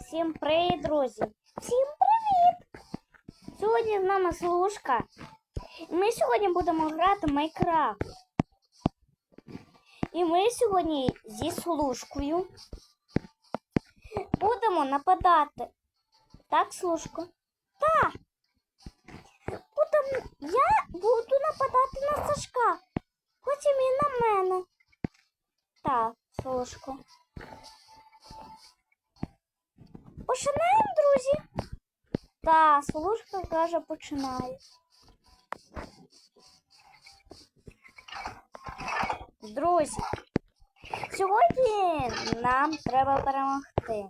Всім привіт, друзі! Всім привіт! Сьогодні з нами служка. Ми сьогодні будемо грати в Майнкрафт. І ми сьогодні зі служкою будемо нападати. Так, служко? Так. Будем... Я буду нападати на Сашка. Потім і на мене. Так, служко. Починаємо, друзі? Так, служка каже, починаю. Друзі, сьогодні нам треба перемогти.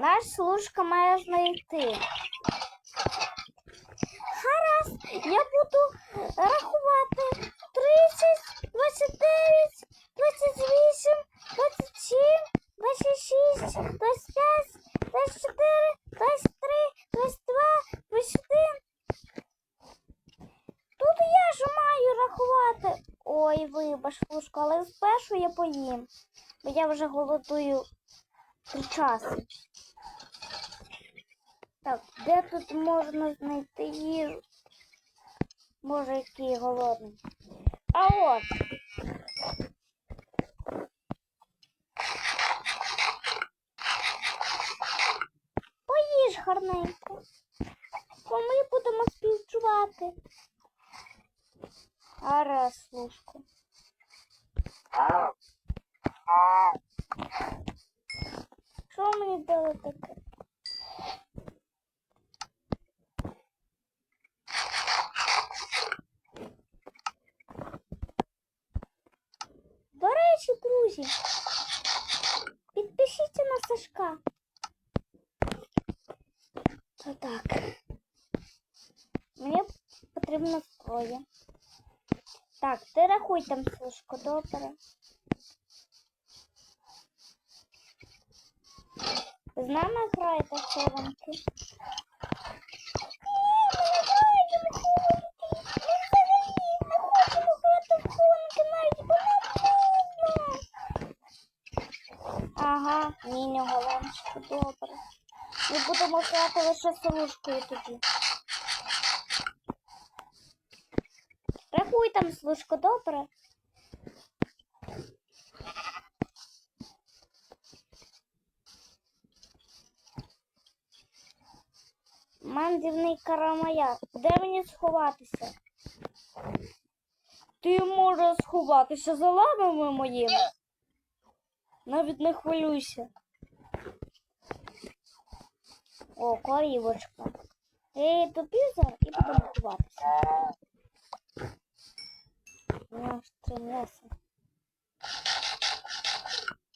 Наш служка має знайти. Гаразд, я буду рахувати вибач, але спершу я поїм, бо я вже голодую три часи. Так, де тут можна знайти їжу? Боже, який голодний. А от. Поїж гарненько. Бо ми будемо співчувати. А раз, слушку. Що мені дали таке? До речі, друзі, підпишіться на Сашка. То так. Мені потрібно зброя. Так, ти рахуй там Сашко, добре. З нами граєте хованки? Ага, міні голландську, добре. Ми будемо грати лише служкою тоді. Рахуй там служку, добре? Мандівний карамая. Де мені сховатися? Ти можеш сховатися за лавами моїми. Навіть не хвилюйся. О, корівочка. Я її топів зараз і буду готуватися. Нього ж три м'яса.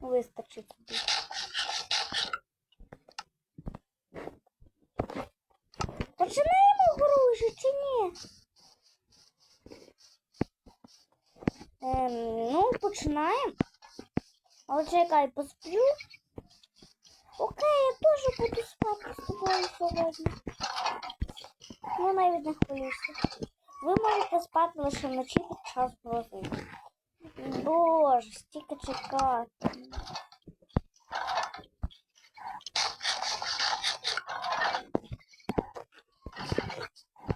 Вистачить тобі. Починаємо гру вже чи ні? Ем, ну, починаємо. Але чекай, посплю. Окей, я теж буду спати з тобою сьогодні. Ну, навіть не хвилюйся. Ви можете спати лише вночі час грози. Боже, стільки чекати.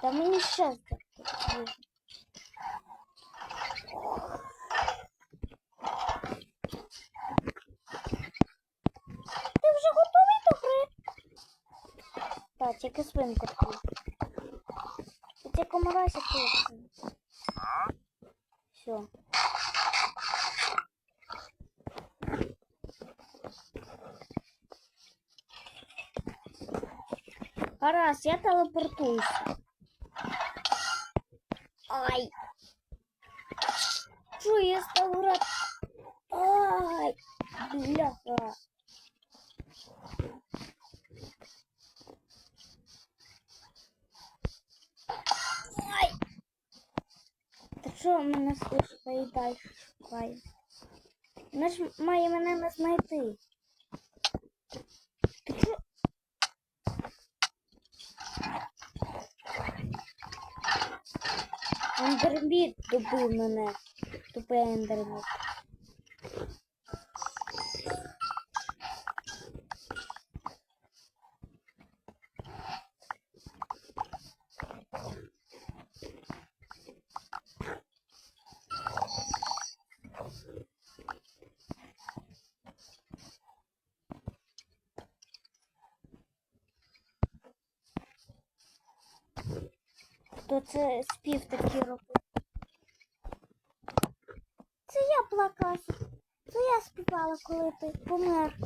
Та мені ще так. Так, тільки свинку. І це комарася тут. Все. Раз, я телепортуюся. Ай! Що я став грати? Ай! Бляха! Та що мене слухає і далі шукає? Вона ж має мене не знайти. Ендерміт добив мене. Тупий ендерміт. Хто це спів такий робив. Це я плакала. Це я співала, коли ти помер.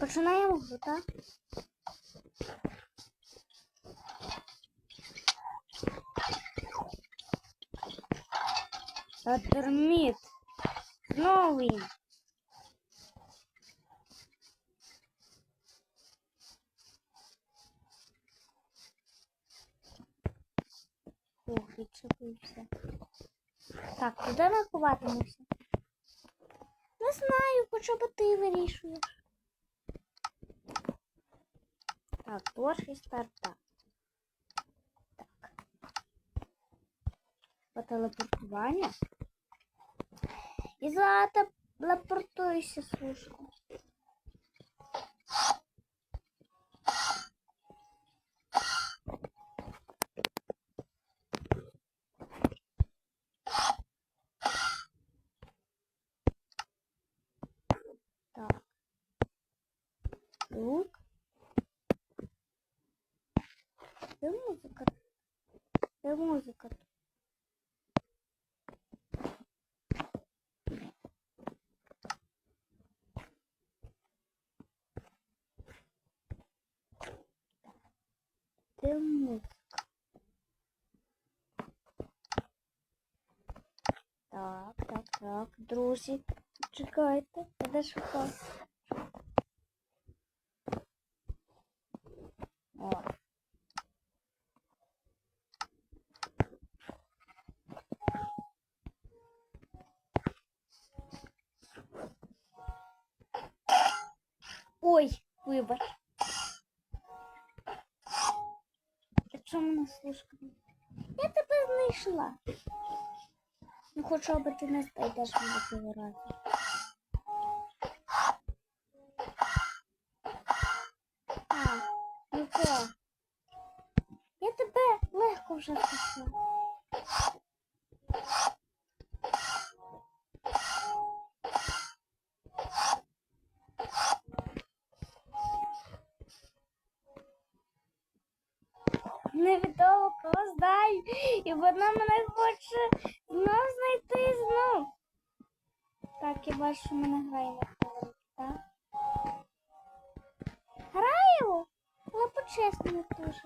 Починаємо гру, так? Знову відчепився. Так, куди ми ховатимемося? Не знаю, хоча б ти вирішуєш. Так, творчий старта. Так. По телепортуванню. І телепортуйся, слушай. Так. Лук. Де музика? Де музика? Де музика? Так, так, так, друзі, чекайте, я де шукаю. О. Ой, вибач. Та чому не слушка? Я тебе знайшла. Ну, хоча б ти не знайдеш мене цього разу. А, нічого. Я тебе легко вже знайшла. Невідомо кого знаю, і вона мене хоче знов знайти знов. Так, я бачу, що мене грає на так? Граю, але по-чесному дуже.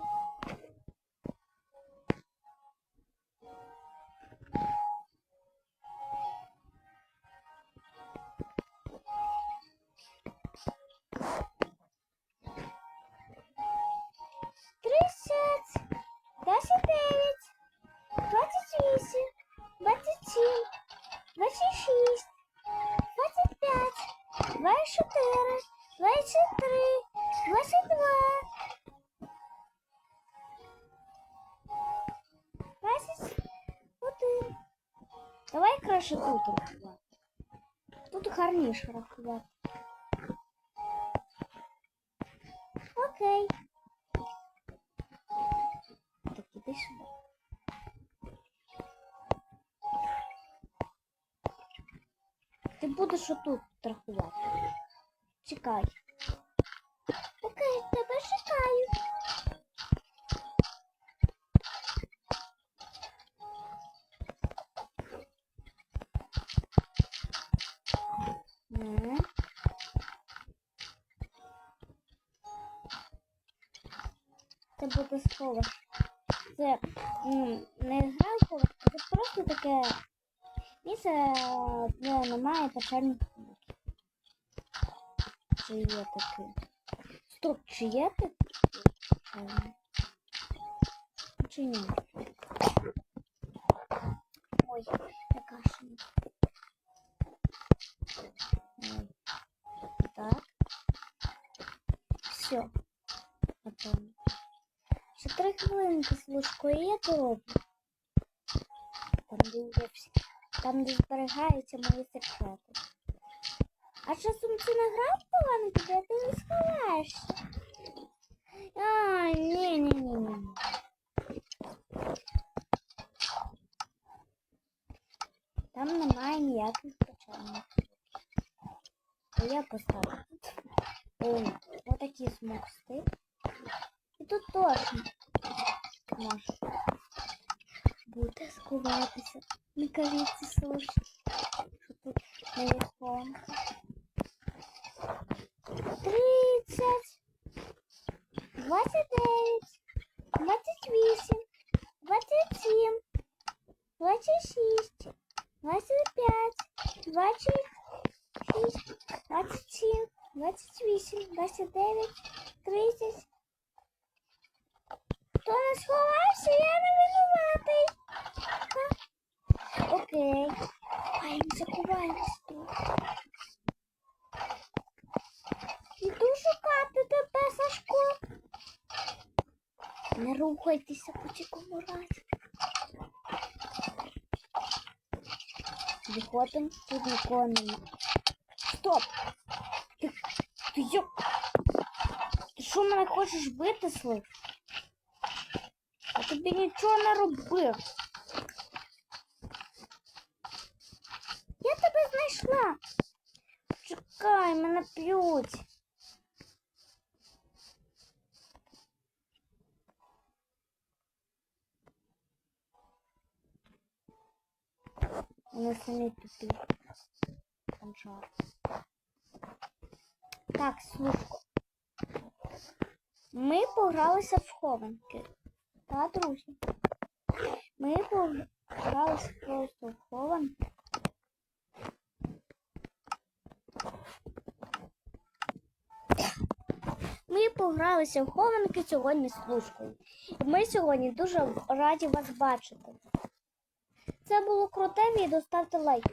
24, 23, 22, 21. Давай краще тут рахувати. Тут гарніше рахувати. Окей. Так, іди сюди. Будеш отут рахувати. Чекай. Окей, тебе чекаю. Це буде сховище. Це не гра сховище, це просто таке місце, де немає печерних звуків. Чи є таке? Стоп, чи є таке? Чи ні? Ой, яка ж. Так. Все. Напевно. Ще три хвилинки служку, і я то. Там, де всі. Там, де зберігаються мої секрети. А часом це не гра погано піде, ти не сховаєшся. А, ні, ні, ні, ні. Там немає ніяких печальних. я поставлю тут е, отакі смоксти. І тут точно можеш буде сховатися. Не кажіть це слушай, що тут схованка. Тридцять, двадцять дев'ять, двадцять вісім, двадцять сім, двадцять шість, двадцять п'ять, двадцять шість, двадцять сім, двадцять вісім, двадцять дев'ять, тридцять. Хто не сховався, я не винуватий. Окей. Ховаємося, ховаємося тут. Іду шукати тебе, Сашко. Не рухайтеся по цікому разі. Виходимо, тут нікого. Стоп! Ти, ти йо... Ти що мене хочеш бити, слив? Я тобі нічого не робив. Я тебе знайшла. Чекай, мене п'ють. Вони самі тупі. Так, слушко. Ми погралися в хованки. Та, друзі. Ми погралися просто в хованки. Ми погралися в хованки сьогодні з служкою. І ми сьогодні дуже раді вас бачити. Це було круте відео, ставте лайк.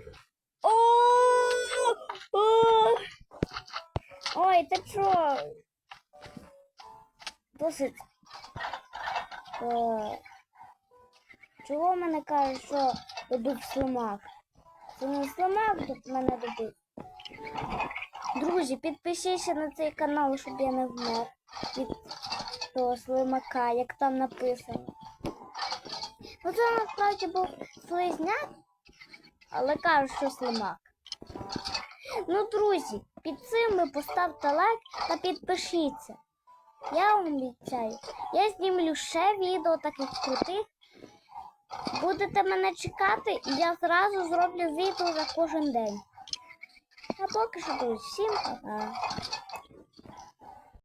Ой, ти що? Досить. Е, Чого мене кажуть, що добив слимак? Це не слимак мене добив. Друзі, підпишіться на цей канал, щоб я не вмер від того слимака, як там написано. Ну це насправді був слизняк, але кажуть, що слимак. Ну, друзі, під цим ви поставте лайк та підпишіться. Я вам обіцяю, я знімлю ще відео таких крутих. Будете мене чекати, і я зразу зроблю відео за кожен день. А поки що, друзі, всім па-па.